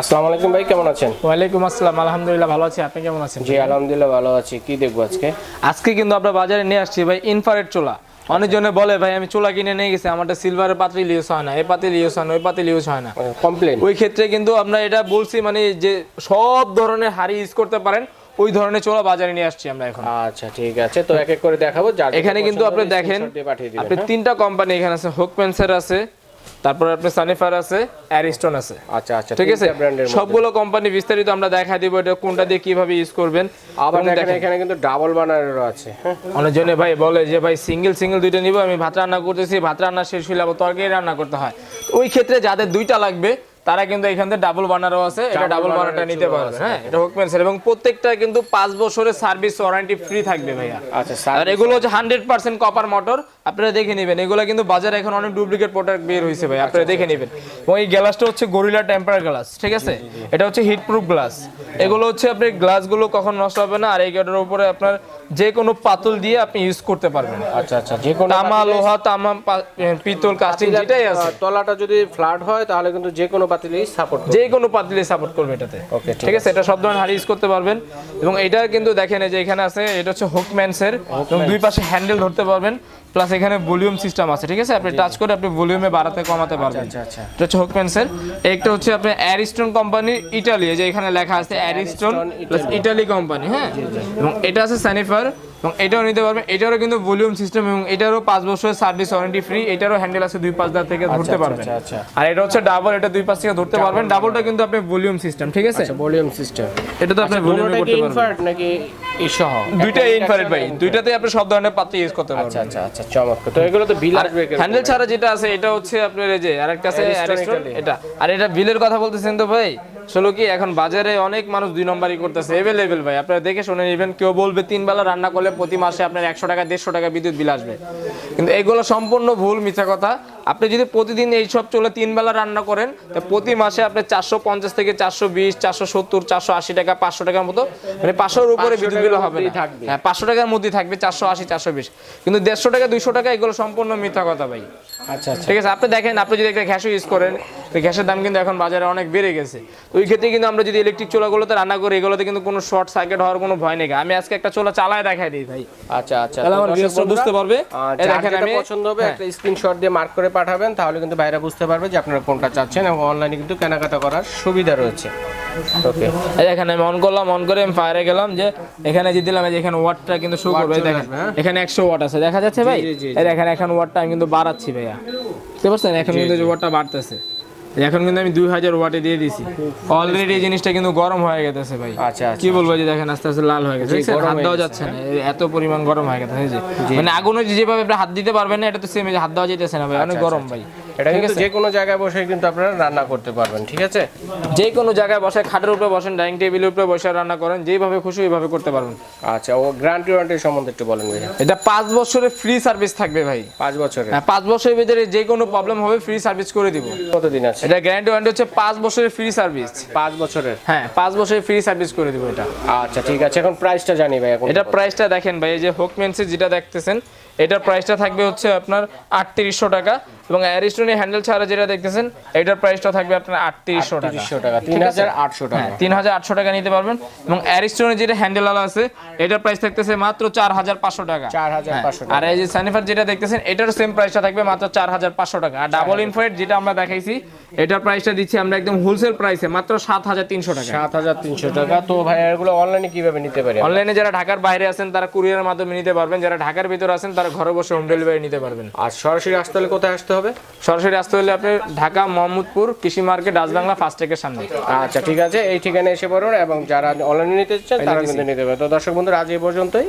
আসসালামু আলাইকুম ভাই কেমন আছেন? ওয়ালাইকুম আসসালাম আলহামদুলিল্লাহ ভালো আছি। আপনি কেমন আছেন? জি আলহামদুলিল্লাহ ভালো আছি। কি দেখব আজকে? আজকে কিন্তু আমরা বাজারে নিয়ে আসছি ভাই ইনফারেট চুলা। অনেকজনে বলে ভাই আমি চুলা কিনে নিয়ে গেছি আমারটা সিলভারের পাতিল ইউজ হয় না এই পাতিল ইউজ হয় না ওই পাতিল ইউজ হয় না। কমপ্লেন ওই ক্ষেত্রে কিন্তু আমরা এটা বলছি মানে যে সব ধরনের হাড়ি ইউজ করতে পারেন ওই ধরনের চোলা বাজারে নিয়ে আসছি আমরা এখন। আচ্ছা ঠিক আছে। তো এক এক করে দেখাবো এখানে কিন্তু আপনি দেখেন আপনি হ্যাঁ? তিনটা কোম্পানি এখানে আছে হোক পেন্সের আছে তারপর আপনি সানিফার আছে অ্যারিস্টন আছে। আচ্ছা আচ্ছা ঠিক আছে? সবগুলো কোম্পানি বিস্তারিত আমরা দেখা দিব এটা কোনটা দিয়ে কীভাবে ইউজ করবেন। আবার দেখেন এখানে কিন্তু ডাবল বানারেরও আছে হ্যাঁ? অনেকজনে ভাই বলে যে ভাই সিঙ্গেল সিঙ্গেল দুইটা নিব আমি ভাত রান্না করতেছি ভাত রান্না শেষ হইলে আবার তরকারি রান্না করতে হয়। ওই ক্ষেত্রে যাদের দুইটা লাগবে তারা কিন্তু এখান থেকে ডাবল বানারও আছে এটা ডাবল বানারের বানারটা নিতে পারবে হ্যাঁ? এটা হোকমেন স্যার এবং প্রত্যেকটা কিন্তু পাঁচ বছরের সার্ভিস ওয়ারেন্টি ফ্রি থাকবে ভাইয়া। আচ্ছা আর স্যার এগুলো হচ্ছে হান্ড্রেড পার্সেন্ট কপার মোটর আপনারা দেখে নেবেন এগুলো কিন্তু বাজারে এখন অনেক ডুপ্লিকেট প্রোডাক্ট বের হয়েছে ভাই আপনারা দেখে নেবেন। এবং এই গ্লাসটা হচ্ছে গরিলা টেম্পার গ্লাস ঠিক আছে? এটা হচ্ছে হিট প্রুফ গ্লাস এগুলো হচ্ছে আপনি গ্লাসগুলো কখন নষ্ট হবে না আর এইটার উপরে আপনার যে কোনো পাতল দিয়ে আপনি ইউজ করতে পারবেন। আচ্ছা আচ্ছা যে কোনো তামা লোহা তামা পিতল কাস্টিং যেটাই আছে। তলাটা যদি ফ্ল্যাট হয় তাহলে কিন্তু যে কোনো পাতিলেই সাপোর্ট যে কোনো পাতিলে সাপোর্ট করবে এটাতে। Okay, ঠিক আছে? এটা সব ধরনের হাড়ি ইউজ করতে পারবেন। এবং এটা কিন্তু দেখেন এই যে এখানে আছে এটা হচ্ছে হুকম্যানসের এবং দুই পাশে হ্যান্ডেল ধরতে পারবেন। প্লাস এখানে ভলিউম সিস্টেম আছে ঠিক আছে? আপনি টাচ করে আপনি ভলিউমে বাড়াতে কমাতে পারবেন। আচ্ছা আচ্ছা এটা হচ্ছে হুকম্যানসের একটা হচ্ছে আপনি অ্যারিস্টন কোম্পানি ইটালি যে এখানে লেখা আছে অ্যারিস্টন প্লাস ইটালি কোম্পানি হ্যাঁ? এবং এটা আছে স্যানিফার এবং এটাও নিতে পারবেন এটারও কিন্তু ভলিউম সিস্টেম এবং এটারও পাঁচ বছরের সার্ভিস ওয়ারেন্টি ফ্রি এটারও হ্যান্ডেল আছে দুই পাঁচ দাঁত থেকে ধরতে আচ্ছা, পারবেন। আচ্ছা, আচ্ছা। আর এটা হচ্ছে ডাবল এটা দুই পাশ থেকে ধরতে পারবেন। ডাবলটা কিন্তু আপনি ভলিউম সিস্টেম ঠিক আছে? আচ্ছা ভলিউম সিস্টেম এটা তো আপনি ভলিউমে করতে পারবেন। নাকি সহ? দুইটাই ইনফ্রারেড ভাই দুইটাতে আপনি সব ধরনের পাত্র ইউজ করতে আচ্ছা পারবেন। আচ্ছা আচ্ছা চমৎকার। তো এগুলো তো বিল আসবে হ্যান্ডেল ছাড়া যেটা আছে এটা হচ্ছে আপনার এই যে আরেকটা আছে এটা। আর এটা বিলের কথা বলতেছেন তো ভাই। আসলে কি এখন বাজারে অনেক মানুষ দুই নম্বরই করতেছে। এভেলেবেল ভাই আপনারা দেখে শুনে নেবেন। কেউ বলবে তিন বেলা রান্না করলে প্রতি মাসে আপনার একশো টাকা দেড়শো টাকা বিদ্যুৎ বিল আসবে। কিন্তু এগুলো সম্পূর্ণ ভুল মিথ্যা কথা। আপনি যদি প্রতিদিন এই সব চলে তিন বেলা রান্না করেন তো প্রতি মাসে আপনি চারশো পঞ্চাশ থেকে চারশো বিশ চারশো সত্তর চারশো আশি টাকা পাঁচশো টাকার মতো মানে পাঁচশোর উপরে বিদ্যুৎ বিল হবে। হ্যাঁ পাঁচশো টাকার মধ্যেই থাকবে চারশো আশি চারশো বিশ। কিন্তু দেড়শো টাকা দুইশো টাকা এগুলো সম্পূর্ণ মিথ্যা কথা ভাই। আচ্ছা আচ্ছা। ঠিক আছে আপনি দেখেন আপনি যদি একটা গ্যাসও ইউজ করেন তো গ্যাসের দাম কিন্তু এখন বাজারে অনেক বেড়ে গেছে। তো ওই ক্ষেত্রে কিন্তু আমরা যদি ইলেকট্রিক চুলাগুলোতে রান্না করি এগুলোতে কিন্তু কোনো শর্ট সার্কিট হওয়ার কোনো ভয় নেই। আমি আজকে একটা চোলা চালায় দেখাই দিই ভাই। আচ্ছা আচ্ছা। তাহলে আমার ভিউয়ার্সরা বুঝতে পারবে। এই দেখেন আমি পছন্দ হবে হ্যাঁ। একটা স্ক্রিনশট দিয়ে মার্ক করে পাঠাবেন তাহলে কিন্তু বাইরে বুঝতে পারবে যে আপনারা কোনটা চাচ্ছেন এবং অনলাইনে কিন্তু কেনাকাটা করার সুবিধা রয়েছে। ওকে এই দেখেন আমি অন করলাম অন করে আমি ফায়ারে গেলাম যে এখানে যে দিলাম এই যে এখানে ওয়াটটা কিন্তু শো করবে দেখেন। হ্যাঁ? এখানে একশো ওয়াট আছে। দেখা যাচ্ছে ভাই? দেখেন এখন ওয়াটটা আমি কিন্তু বাড়াচ্ছি ভাইয়া। বুঝতে পারছেন? এখন কিন্তু ওয়াটটা বাড়তেছে। এখন কিন্তু আমি দুই হাজার ওয়াটে দিয়ে দিছি। অলরেডি এই জিনিসটা কিন্তু গরম হয়ে গেছে ভাই। আচ্ছা আচ্ছা কি বলব যে দেখেন আস্তে আস্তে লাল হয়ে গেছে। হাত দেওয়া যাচ্ছে না। এত পরিমাণ গরম হয়ে গেছে মানে আগুনে যেভাবে আপনি হাত দিতে পারবেন না এটা তো সেম হাত দেওয়া যেতেছে না ভাই অনেক গরম ভাই। এটা কিন্তু? যে কোনো জায়গায় বসে কিন্তু আপনারা রান্না করতে পারবেন ঠিক আছে? যে কোনো জায়গায় বসে খাটের উপরে বসেন ডাইনিং টেবিলের উপরে বসে রান্না করেন যেভাবে খুশি ওইভাবে করতে পারবেন। আচ্ছা ও গ্যারান্টি ওয়ারেন্টি সম্বন্ধে একটু বলেন ভাই এটা পাঁচ বছরের ফ্রি সার্ভিস থাকবে ভাই। পাঁচ বছরের? হ্যাঁ পাঁচ বছরের ভিতরে যে কোনো প্রবলেম হবে ফ্রি সার্ভিস করে দিব। কতদিন আছে? এটা গ্যারান্টি ওয়ারেন্টি হচ্ছে পাঁচ বছরের ফ্রি সার্ভিস পাঁচ বছরের? হ্যাঁ পাঁচ বছরের ফ্রি সার্ভিস করে দিব এটা। আচ্ছা ঠিক আছে এখন প্রাইসটা জানি ভাই এখন এটা প্রাইসটা দেখেন ভাই এই যে হোকমেন্সে যেটা দেখতেছেন এটার প্রাইসটা থাকবে হচ্ছে আপনার আটত্রিশশো টাকা। এবং অ্যারিস্টনি হ্যান্ডেল ছাড়া যেটা দেখতেছেন এটার প্রাইসটা থাকবে আপনার আটত্রিশশো টাকা। তিন হাজার আটশো টাকা। হ্যাঁ তিন হাজার আটশো টাকা নিতে পারবেন। এবং অ্যারিস্টনের যেটা হ্যান্ডেল আলা আছে এটার প্রাইস থাকতেছে মাত্র চার হাজার পাঁচশো টাকা। চার হাজার হ্যাঁ, পাঁচশো আর এই যে সানিফার যেটা দেখতেছেন এটার সেম প্রাইসটা থাকবে মাত্র চার হাজার পাঁচশো টাকা। আর ডাবল ইনফ্রাইট যেটা আমরা দেখাইছি এটার প্রাইসটা দিচ্ছি আমরা একদম হোলসেল প্রাইসে মাত্র সাত হাজার তিনশো টাকা। সাত হাজার তিনশো টাকা। তো ভাই এগুলো অনলাইনে কীভাবে নিতে পারি অনলাইনে যারা ঢাকার বাইরে আছেন তারা কুরিয়ারের মাধ্যমে নিতে পারবেন। যারা ঢাকার ভিতরে আছেন তারা ঘরে বসে হোম ডেলিভারি নিতে পারবেন। আর সরাসরি আসতে হলে কোথায় আসতে হবে। সরাসরি আসতে হলে আপনি ঢাকা মোহাম্মদপুর কৃষি মার্কেট রাজবাংলা ফার্স্ট টেকের সামনে। আচ্ছা ঠিক আছে। এই ঠিকানায় এসে পড়ুন এবং যারা অনলাইনে নিতে চান তারা কিন্তু নিতে পারে তো দর্শক বন্ধুরা আজ এই পর্যন্তই।